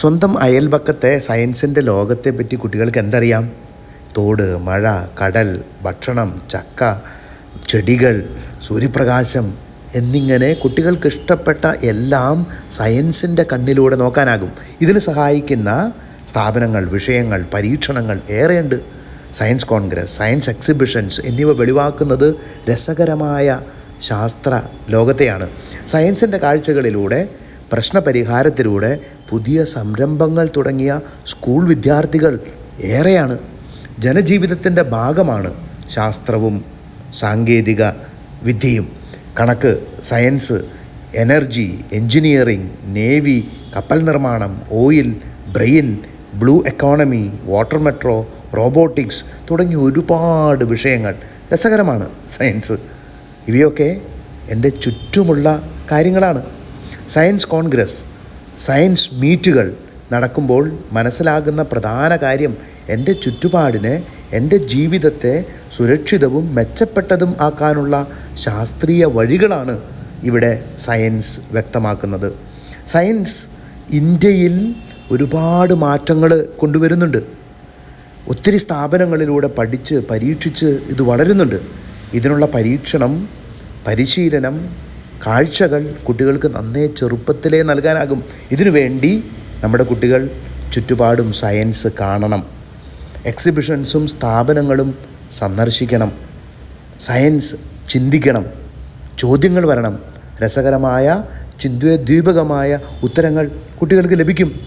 സ്വന്തം അയൽപക്കത്തെ സയൻസിന്റെ ലോകത്തെ പറ്റി കുട്ടികൾക്ക് എന്തറിയാം? തോട് മഴ കടൽ ഭക്ഷണം ചക്ക ചെടികൾ സൂര്യപ്രകാശം എന്നിങ്ങനെ കുട്ടികൾക്ക് ഇഷ്ടപ്പെട്ട എല്ലാം സയൻസിന്റെ കണ്ണിലൂടെ നോക്കാനാകും. ഇതിന് സഹായിക്കുന്ന സ്ഥാപനങ്ങൾ വിഷയങ്ങൾ പരീക്ഷണങ്ങൾ ഏറെയുണ്ട്. സയൻസ് കോൺഗ്രസ് സയൻസ് എക്സിബിഷൻസ് എന്നിവ വെളിവാക്കുന്നത് രസകരമായ ശാസ്ത്ര ലോകത്തെയാണ്. സയൻസിന്റെ കാഴ്ചകളിലൂടെ പ്രശ്നപരിഹാരത്തിലൂടെ പുതിയ സംരംഭങ്ങൾ തുടങ്ങിയ സ്കൂൾ വിദ്യാർത്ഥികൾ ഏറെയാണ്. ജനജീവിതത്തിന്റെ ഭാഗമാണ് ശാസ്ത്രവും സാങ്കേതിക വിദ്യയും. കണക്ക് സയൻസ് എനർജി എൻജിനീയറിംഗ് നേവി കപ്പൽ നിർമ്മാണം oil brain blue economy water metro robotics തുടങ്ങി ഒരുപാട് വിഷയങ്ങൾ രസകരമാണ് സയൻസ്. ഇവയൊക്കെ എന്റെ ചുറ്റുമുള്ള കാര്യങ്ങളാണ്. സയൻസ് കോൺഗ്രസ് സയൻസ് മീറ്റുകൾ നടക്കുമ്പോൾ മനസ്സിലാകുന്ന പ്രധാന കാര്യം എന്റെ ചുറ്റുപാടിനെ എന്റെ ജീവിതത്തെ സുരക്ഷിതവും മെച്ചപ്പെട്ടതും ആക്കാനുള്ള ശാസ്ത്രീയ വഴികളാണ് ഇവിടെ സയൻസ് വ്യക്തമാക്കുന്നത്. സയൻസ് ഇന്ത്യയിൽ ഒരുപാട് മാറ്റങ്ങൾ കൊണ്ടുവരുന്നുണ്ട്. ഒത്തിരി സ്ഥാപനങ്ങളിലൂടെ പഠിച്ച് പരീക്ഷിച്ച് ഇത് വളരുന്നുണ്ട്. ഇതിനുള്ള പരീക്ഷണം പരിശീലനം കാഴ്ചകൾ കുട്ടികൾക്ക് നന്നേ ചെറുപ്പത്തിലേ നൽകാനാകും. ഇതിനു വേണ്ടി നമ്മുടെ കുട്ടികൾ ചുറ്റുപാടും സയൻസ് കാണണം. എക്സിബിഷൻസും സ്ഥാപനങ്ങളും സന്ദർശിക്കണം. സയൻസ് ചിന്തിക്കണം. ചോദ്യങ്ങൾ വരണം. രസകരമായ ചിന്താദ്വീപകമായ ഉത്തരങ്ങൾ കുട്ടികൾക്ക് ലഭിക്കും.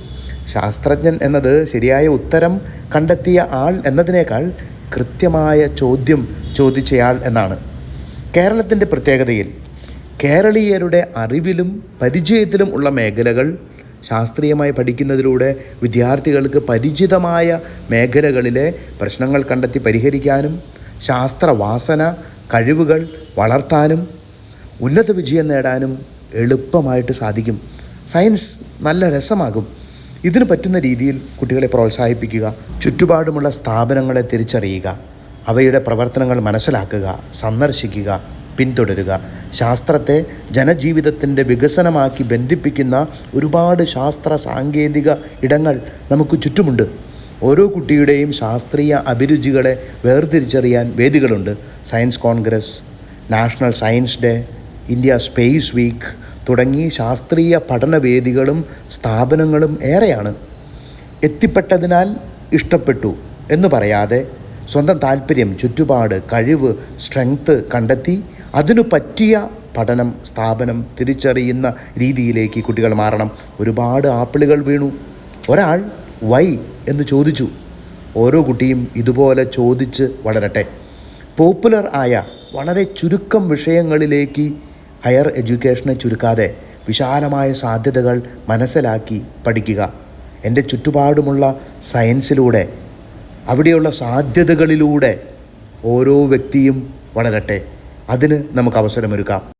ശാസ്ത്രജ്ഞൻ എന്നത് ശരിയായ ഉത്തരം കണ്ടെത്തിയ ആൾ എന്നതിനേക്കാൾ കൃത്യമായ ചോദ്യം ചോദിച്ചയാൾ എന്നാണ്. കേരളത്തിന്റെ പ്രത്യേകതയിൽ കേരളീയരുടെ അറിവിലും പരിചയത്തിലും ഉള്ള മേഖലകൾ ശാസ്ത്രീയമായി പഠിക്കുന്നതിലൂടെ വിദ്യാർത്ഥികൾക്ക് പരിചിതമായ മേഖലകളിലെ പ്രശ്നങ്ങൾ കണ്ടെത്തി പരിഹരിക്കാനും ശാസ്ത്രവാസന കഴിവുകൾ വളർത്താനും ഉന്നത വിജയം നേടാനും എളുപ്പമായിട്ട് സാധിക്കും. സയൻസ് നല്ല രസമാകും. ഇതിന് പറ്റുന്ന രീതിയിൽ കുട്ടികളെ പ്രോത്സാഹിപ്പിക്കുക ചുറ്റുപാടുമുള്ള സ്ഥാപനങ്ങളെ തിരിച്ചറിയുക അവയുടെ പ്രവർത്തനങ്ങൾ മനസ്സിലാക്കുക സന്ദർശിക്കുക പിന്തുടരുക. ശാസ്ത്രത്തെ ജനജീവിതത്തിന്റെ വികസനമാക്കി ബന്ധിപ്പിക്കുന്ന ഒരുപാട് ശാസ്ത്ര സാങ്കേതിക ഇടങ്ങൾ നമുക്ക് ചുറ്റുമുണ്ട്. ഓരോ കുട്ടിയുടെയും ശാസ്ത്രീയ അഭിരുചികളെ വേർതിരിച്ചറിയാൻ വേദികളുണ്ട്. Science congress national science day India space week തുടങ്ങി ശാസ്ത്രീയ പഠനവേദികളും സ്ഥാപനങ്ങളും ഏറെയാണ്. എത്തിപ്പെട്ടതിനാൽ ഇഷ്ടപ്പെട്ടു എന്ന് പറയാതെ സ്വന്തം താല്പര്യം ചുറ്റുപാട് കഴിവ് സ്ട്രെങ്ത്ത് കണ്ടെത്തി അതിനു പറ്റിയ പഠനം സ്ഥാപനം തിരിച്ചറിയുന്ന രീതിയിലേക്ക് കുട്ടികൾ മാറണം. ഒരുപാട് ആപ്പിളുകൾ വീണു. ഒരാൾ വൈ എന്ന് ചോദിച്ചു. ഓരോ കുട്ടിയും ഇതുപോലെ ചോദിച്ച് വളരട്ടെ. പോപ്പുലർ ആയ വളരെ ചുരുക്കം വിഷയങ്ങളിലേക്ക് ഹയർ എഡ്യൂക്കേഷനെ ചുരുക്കാതെ വിശാലമായ സാധ്യതകൾ മനസ്സിലാക്കി പഠിക്കുക. എന്റെ ചുറ്റുപാടുമുള്ള സയൻസിലൂടെ അവിടെയുള്ള സാധ്യതകളിലൂടെ ഓരോ വ്യക്തിയും വളരട്ടെ. അതിന് നമുക്ക് അവസരമൊരുക്കാം.